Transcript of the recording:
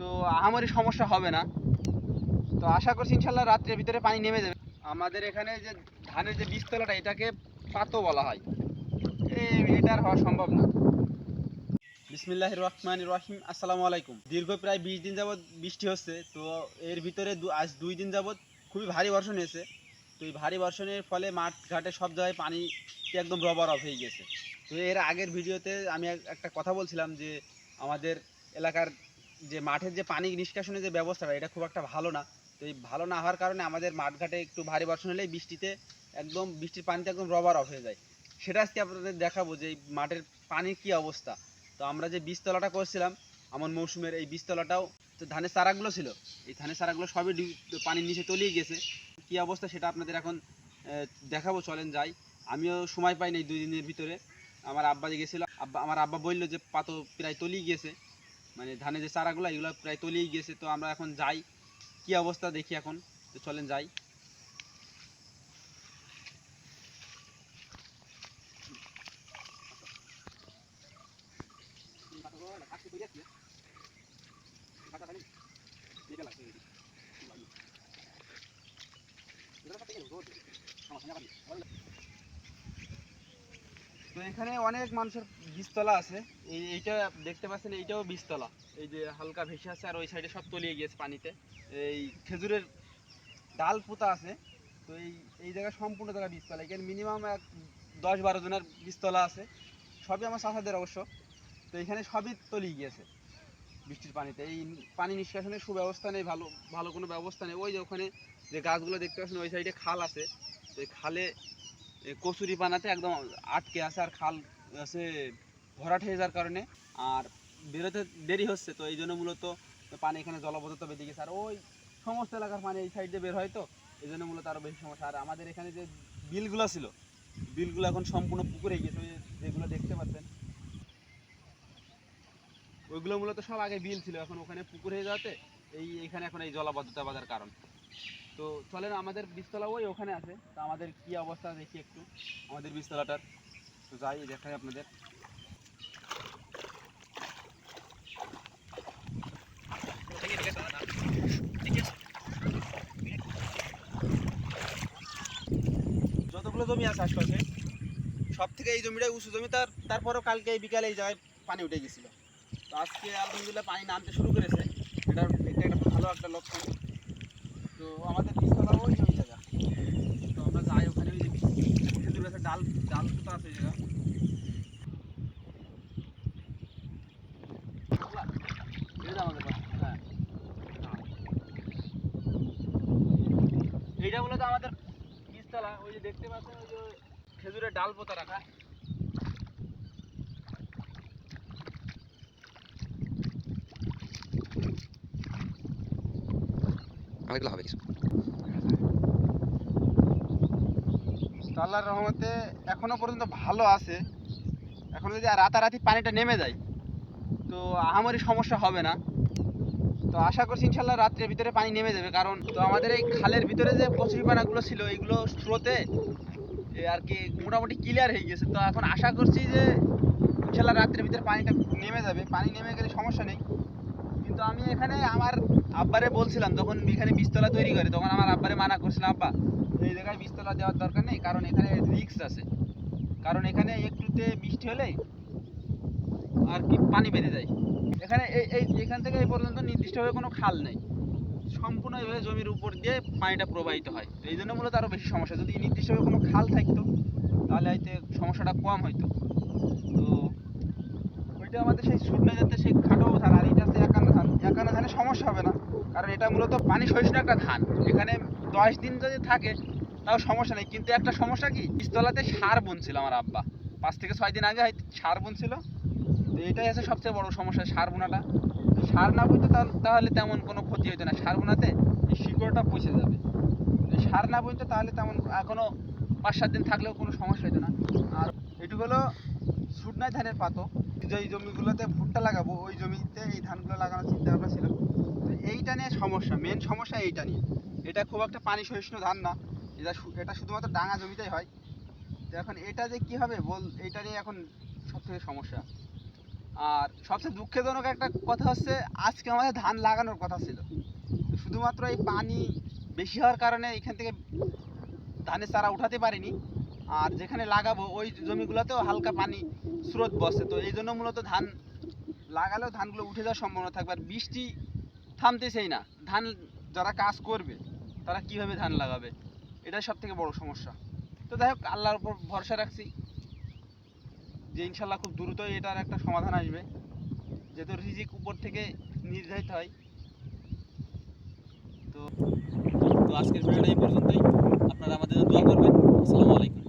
তো আমারই সমস্যা হবে না। তো আশা করছি ইনশাল্লাহ রাত্রের ভিতরে পানি নেমে যাবে। আমাদের এখানে যে ধানের যে বীজতলাটা, এটাকে পাতো বলা হয়। এ- এটা আর হওয়া সম্ভব না। বিসমিল্লাহ রহমান রহিম, আসসালামু আলাইকুম। দীর্ঘ প্রায় বিশ দিন যাবৎ বৃষ্টি হচ্ছে, তো এর ভিতরে আজ দুই দিন যাবৎ খুবই ভারী বর্ষণ হয়েছে। তো এই ভারী বর্ষণের ফলে মাঠ ঘাটে সব জায়গায় পানি একদম রবার অফ হয়ে গেছে। তো এর আগের ভিডিওতে আমি একটা কথা বলছিলাম যে আমাদের এলাকার যে মাঠের যে পানি নিষ্কাশনের যে ব্যবস্থাটা, এটা খুব একটা ভালো না। তো এই ভালো না হওয়ার কারণে আমাদের মাঠঘাটে একটু ভারী বর্ষণ হলেই বৃষ্টিতে একদম, বৃষ্টির পানিতে একদম রবার অফ হয়ে যায়। সেটা আজকে আপনাদের দেখাবো যে এই মাঠের পানির কি অবস্থা। তো আমরা যে বীজতলাটা করছিলাম আমার মৌসুমের এই বীজতলাটাও, তো ধানের চারাগুলো ছিল। এই ধানের চারাগুলো সবই পানির নিচে তলিয়ে গেছে। কি অবস্থা সেটা আপনাদের এখন দেখাবো, চলেন যাই। আমিও সময় পাইনি দুই দিনের ভিতরে। আমার আব্বা গেছিল, আব্বা আমার আব্বা বলল যে পাতো প্রায় তলিয়ে গেছে। মানে ধানে যে চারাগুলো, এগুলো প্রায় তলিয়ে গেছে, তো আমরা এখন যাই। কি অবস্থা দেখি এখন? তো চলেন যাই। এখানে অনেক মানুষের বীজতলা আছে। এই এইটা দেখতে পাচ্ছেন, এইটাও বীজতলা। এই যে হালকা ভেসে আছে আর ওই সাইডে সব তলিয়ে গিয়েছে পানিতে। এই খেজুরের ডাল পোতা আছে। তো এই এই জায়গায় সম্পূর্ণ জায়গা বীজতলা। এখানে মিনিমাম এক দশ বারো জনের বীজতলা আছে। সবই আমার চাষাদের অবশ্য। তো এখানে সবই তলিয়ে গিয়েছে বৃষ্টির পানিতে। এই পানি নিষ্কাশনের সুব্যবস্থা নেই, ভালো ভালো কোনো ব্যবস্থা নেই। ওই যে ওখানে যে গাছগুলো দেখতে পাচ্ছেন, ওই সাইডে খাল আছে। তো খালে কচুরি পানাতে একদম আটকে আছে আর খাল আছে, ভরাট হয়ে যাওয়ার কারণে। আর বেরোতে দেরি হচ্ছে, তো এই জন্য মূলত পানি এখানে জলবদ্ধতা বেঁধে গেছে। আর ওই সমস্ত এলাকার পানি এই সাইড দিয়ে বের হয় তো, এই জন্য মূলত আরও বেশি সমস্যা। আর আমাদের এখানে যে বিলগুলো ছিল, বিলগুলো এখন সম্পূর্ণ পুকুরে গেছে যেগুলো দেখতে পাচ্ছেন। ওইগুলো মূলত সব আগে বিল ছিল, এখন ওখানে পুকুর হয়ে যাওয়াতে এই, এখানে এখন এই জলাবদ্ধতা বাঁধার কারণ। তো চলেন, আমাদের বীজতলা ওই ওখানে আছে। তো আমাদের কি অবস্থা দেখি একটু। আমাদের বীজতলাটার তো যাই, দেখাই আপনাদের। যতগুলো জমি আছে আশপাশে সব থেকে এই জমিটাই উঁচু জমি। তার তারপরেও কালকে বিকালে এই জায়গায় পানি উঠে গেছিল। তো আজকে আলহামদুলিল্লাহ পানি নামতে শুরু করেছে। এটা এটা একটা ভালো একটা লক্ষণ। তো আমাদের বীজতলা ওই তো আমরা যাই ওখানে, ওই যে খেজুর গাছের ডাল ডাল পোতা আছে ওই জায়গা। হ্যাঁ। এইটা মূলত আমাদের বীজতলা ওই যে দেখতে পাচ্ছেন ওই যে খেজুরের ডাল পোতা রাখা। অনেকগুলো হবে কিছু। আল্লাহর রহমতে এখনও পর্যন্ত ভালো আছে। এখন যদি রাতারাতি পানিটা নেমে যায়, তো আহামরি সমস্যা হবে না। তো আশা করছি ইনশাল্লাহ রাত্রের ভিতরে পানি নেমে যাবে। কারণ তো আমাদের এই খালের ভিতরে যে কচুরিপানাগুলো ছিল এইগুলো স্রোতে আর কি মোটামুটি ক্লিয়ার হয়ে গেছে। তো এখন আশা করছি যে ইনশাল্লাহ রাত্রের ভিতরে পানিটা নেমে যাবে। পানি নেমে গেলে সমস্যা নেই। কিন্তু আমি এখানে আমার আব্বারে বলছিলাম যখন এখানে বীজতলা তৈরি করে, তখন আমার আব্বারে মানা করছিলাম আব্বা, এই জায়গায় বীজতলা দেওয়ার দরকার নেই, কারণ এখানে রিক্স আছে। কারণ এখানে একটুতে বৃষ্টি হলেই আর কি পানি বেড়ে যায়। এখানে এই এই, এখান থেকে এই পর্যন্ত নির্দিষ্টভাবে কোনো খাল নেই। সম্পূর্ণ এভাবে জমির উপর দিয়ে পানিটা প্রবাহিত হয়। এই জন্য মূলত আরও বেশি সমস্যা। যদি নির্দিষ্টভাবে কোনো খাল থাকতো, তাহলে হয়তো সমস্যাটা কম হইতো। তো ওইটা আমাদের সেই শুকনো যাতে সেই খাটো ধান আর এটা হচ্ছে একান্ন ধান একান্ন ধানে সমস্যা হবে না কারণ এটা মূলত পানি সহিষ্ণু একটা ধান। এখানে দশ দিন যদি থাকে, তাও সমস্যা নেই। কিন্তু একটা সমস্যা কি? বীজতলাতে সার বুনছিল আমার আব্বা। পাঁচ থেকে ছয় দিন আগে হয়তো সার বুনছিল। তো এটাই আছে সবচেয়ে বড় সমস্যা সার বোনাটা। সার না বুনতে তাহলে- তেমন কোনো ক্ষতি হতো না। সার বোনাতে শিকড়টা পচে যাবে। সার না বুনতে তাহলে তেমন এখনও পাঁচ সাত দিন থাকলেও কোনো সমস্যা হতো না। আর এটুকু হলো শুকনাই ধানের পাতো। যে জমিগুলোতে ভুট্টা লাগাবো, ওই জমিতে এই ধানগুলো লাগানোর চিন্তা ভাবনা ছিল। সমস্যা মেন সমস্যা এইটা নিয়ে। এটা খুব একটা পানি সহিষ্ণু ধান না। এটা এটা শুধুমাত্র ডাঙা জমিতেই হয়। তো এখন এটা যে কি হবে বল, এইটা নিয়ে এখন সব থেকে সমস্যা। আর সবচেয়ে দুঃখজনক একটা কথা হচ্ছে, আজকে আমাদের ধান লাগানোর কথা ছিল। শুধুমাত্র এই পানি বেশি হওয়ার কারণে এখান থেকে ধানের চারা উঠাতে পারিনি। আর যেখানে লাগাবো, ওই জমিগুলোতেও হালকা পানি স্রোত বসে। তো এই জন্য মূলত ধান লাগালেও ধানগুলো উঠে যাওয়ার সম্ভাবনা থাকবে। আর বৃষ্টি থামতেছেই না। ধান যারা কাজ করবে, তারা কীভাবে ধান লাগাবে? এটাই সব থেকে বড় সমস্যা। তো যাই হোক, আল্লাহর উপর ভরসা রাখছি। যে ইনশাল্লাহ খুব দ্রুতই এটার একটা সমাধান আসবে। যেহেতু রিজিক উপর থেকে নির্ধারিত হয়। তো আজকের ভিডিওটা এই পর্যন্তই। আপনারা আমাদের দোয়া করবেন। আসসালামু আলাইকুম।